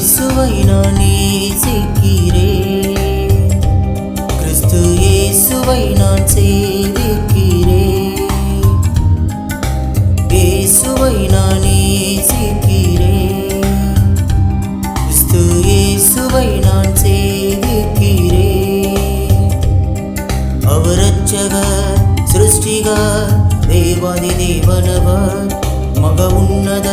இயேசுவை நான் நேசிக்கிறேன் கிறிஸ்து இயேசுவை நான் சேவிக்கிறேன் இயேசுவை நான் நேசிக்கிறேன் கிறிஸ்து இயேசுவை நான் சேவிக்கிறேன் அவரச்சவர் சிருஷ்டிகர் தேவாதி தேவனவர் மக உன்னத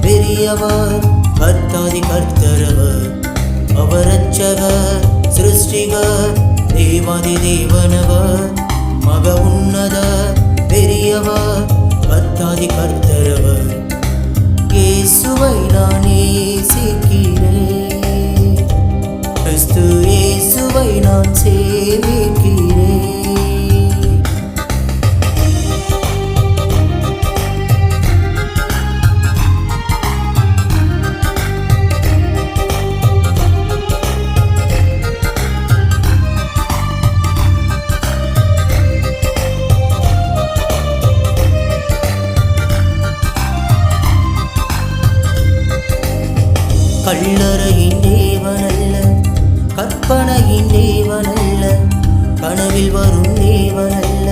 பெரியவர் கர்த்தாதி கர்த்தரவர் அவரச்சவர் சிருஷ்டிகர் தேவாதி தேவனவர் மக உன்னத பெரியவர் கர்த்தாதி கர்த்தர். கல்லறையின் தேவனல்ல கற்பனையின் தேவனல்ல கனவில் வரும் தேவனல்ல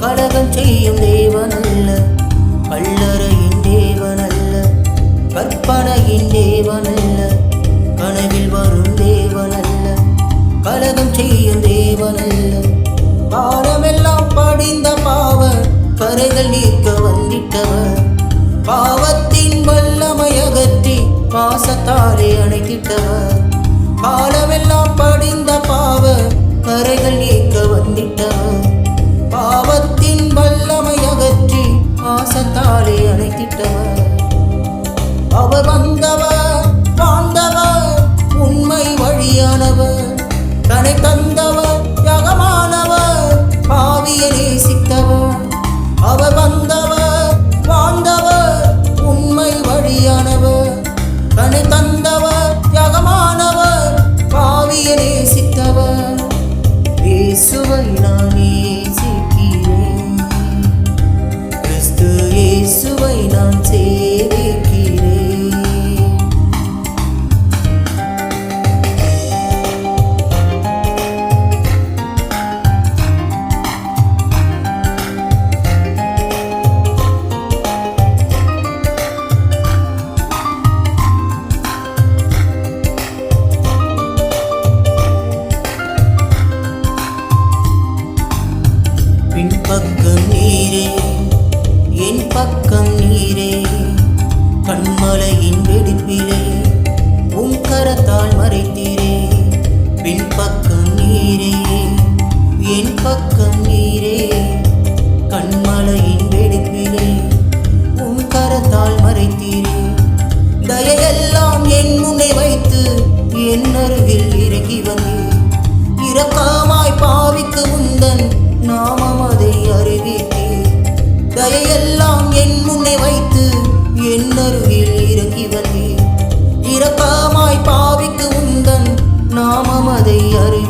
கலகம் செய்யும் தேவனல்ல கல்லறையின் தேவனல்ல கற்பனையின் தேவனல்ல கனவில் வரும் தேவனல்ல கலகம் செய்யும் தேவனல்ல. பாடமெல்லாம் படிந்த பாவ கரைகள் நீ அணைத்திட்டவர் காலமெல்லாம் படிந்த பாவ கரைகள் ஏற்க வந்திட்டவர் பாவத்தின் வல்லமை அகற்றி பாசத்தாலே அணைத்திட்டவர் அவர் வந்தவர் அதை அறி